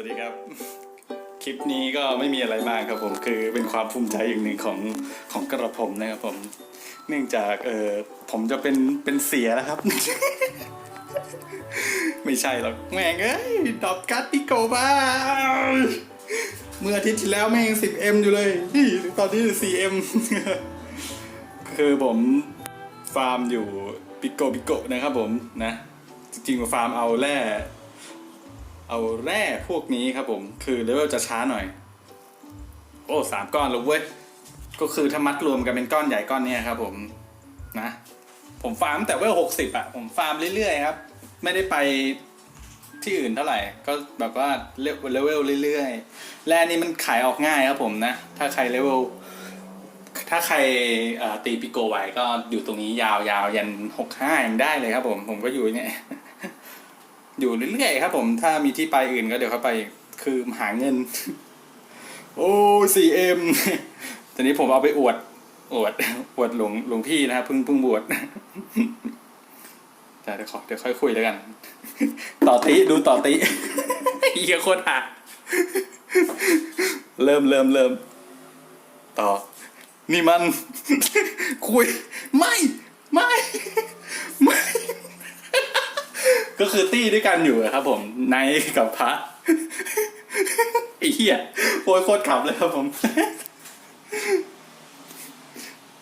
วัสดีครับ คลิปนี้ก็ไม่มีอะไรมากครับผมคือเป็นความภูมิใจอย่างหนึ่งของของกระผมนะครับผม เนื่องจากเออผมจะเป็นเป็นเสียแล้วครับ ไม่ใช่หรอกแม่งเอ้ยดอกกัตติโกบ้าเมื่ออาทิตย์ที่แล้วแม่ง 10m อยู่เลยนี่ตอนนี้ 4m คือผมฟาร์มอยู่ปิโกปิโกนะครับผมนะ จริงๆฟาร์มเอาแร่ เอาแร่พวกนี้ครับผมคือเลเวลจะช้าหน่อย โอ้สามก้อนแล้วเว้ยก็คือถ้ามัดรวมกันเป็นก้อนใหญ่ก้อนนี้ครับผมนะผมฟาร์มแต่เวลหกสิบอะผมฟาร์มเรื่อยๆครับ ไม่ได้ไปที่อื่นเท่าไหร่ ก็แบบว่าเลเวลเรื่อยๆแร่นี้มันขายออกง่ายครับผมนะ ถ้าใครเลเวลถ้าใครตีปิโกไหวก็อยู่ตรงนี้ยาวๆยันหกห้ายังได้เลยครับผมผมก็อยู่เนี่ย อยู่เรื่อยๆครับผมถ้ามีที่ไปอื่นก็เดี๋ยวเขาไปคือหาเงิน โอ้สี่เอ็มตอนนี้ผมเอาไปอวด อวด อวดหลวงหลวงพี่นะครับเพิ่งเพิ่งบวชแต่เดี๋ยวขอเดี๋ยวค่อยคุยแล้วกัน ต่อติดูต่อติเฮียโคตรห่าเริ่มเริ่มเริ่มต่อ นี่มัน คุย ไม่ ไม่ ก็คือตี้ด้วยกันอยู่ครับ ผมไนกับพระไอ้เหี้ยโคตรโคตรขับเลยครับผม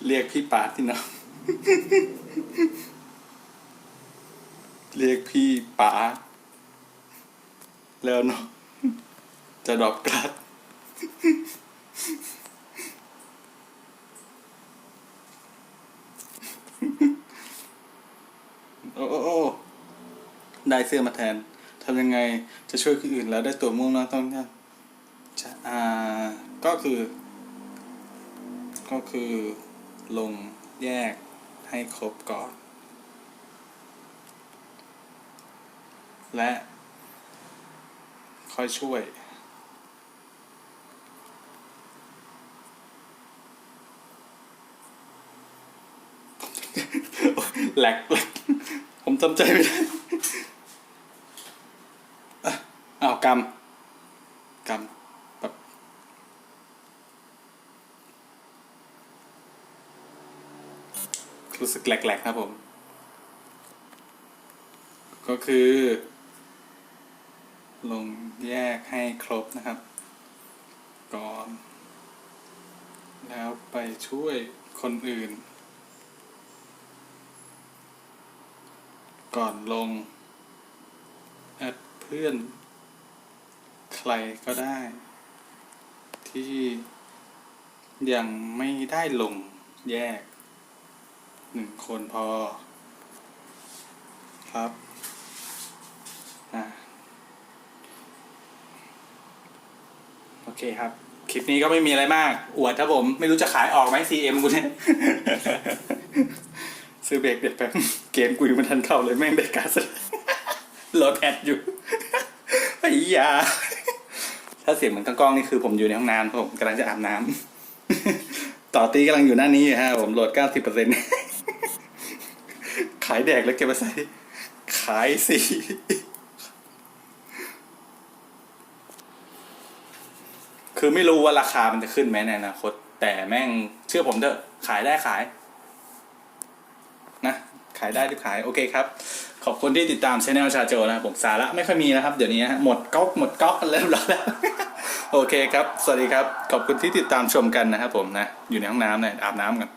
เรียกพี่ป๋าที่น้องเรียกพี่ป๋าแล้วเนาะจะดรอปกลัด โอ้โอ้โอ้ ได้เสื้อมาแทนทำยังไงจะช่วยคนอื่นแล้วได้ตัวม่วงแล้วต้องเนี่ยจะอ่าก็คือ ก็คือลงแยกให้ครบก่อน และ ค่อยช่วย แหลกแหลกผมจำใจไม่ได้อะ อ้าวกำกำแบบรู้สึกแหลกๆครับผม ก็คือ ลงแยกให้ครบนะครับ ก่อน แล้วไปช่วยคนอื่น ก่อนลงแอดเพื่อน รก็ได้ ที่ยังไม่ได้ลงแยกหนึ่งคนพอ ครับอะโอเคครับ คลิปนี้ก็ไม่มีอะไรมาก อวดครับผม ไม่รู้จะขายออกไหม CM กูเนี่ย ซื้อเบรกเด็ดแป๊บเกมกูยังไม่ทันเข้าเลยแม่งได้การ์ดซโหลดแอดอยู่ไอ้ยา ถ้าเสียงเหมือนกล้องนี่คือผมอยู่ในห้องน้ำผมกำลังจะอาบน้ำ ต่อตีกำลังอยู่หน้านี้ฮะผมโหลดเก้าสิบเปอร์เซ็นต์ขายแดกแล้วเก็บมาใส่ขายสิคือไม่รู้ว่าราคามันจะขึ้นไหมในอนาคต แต่แม่งเชื่อผมเถอะขายได้ขาย นะ ขายได้รีบขายโอเคครับ ขอบคุณที่ติดตามช anel ชาโจนะผมสาระไม่ค่อยมีนะครับ เดี๋ยวนี้ฮะหมดก๊อกหมดก๊อกกันเริ่มร้อยแล้ว โอเคครับ สวัสดีครับ ขอบคุณที่ติดตามชมกันนะครับผมนะ อยู่ในห้องน้ำเนี่ยอาบน้ำกัน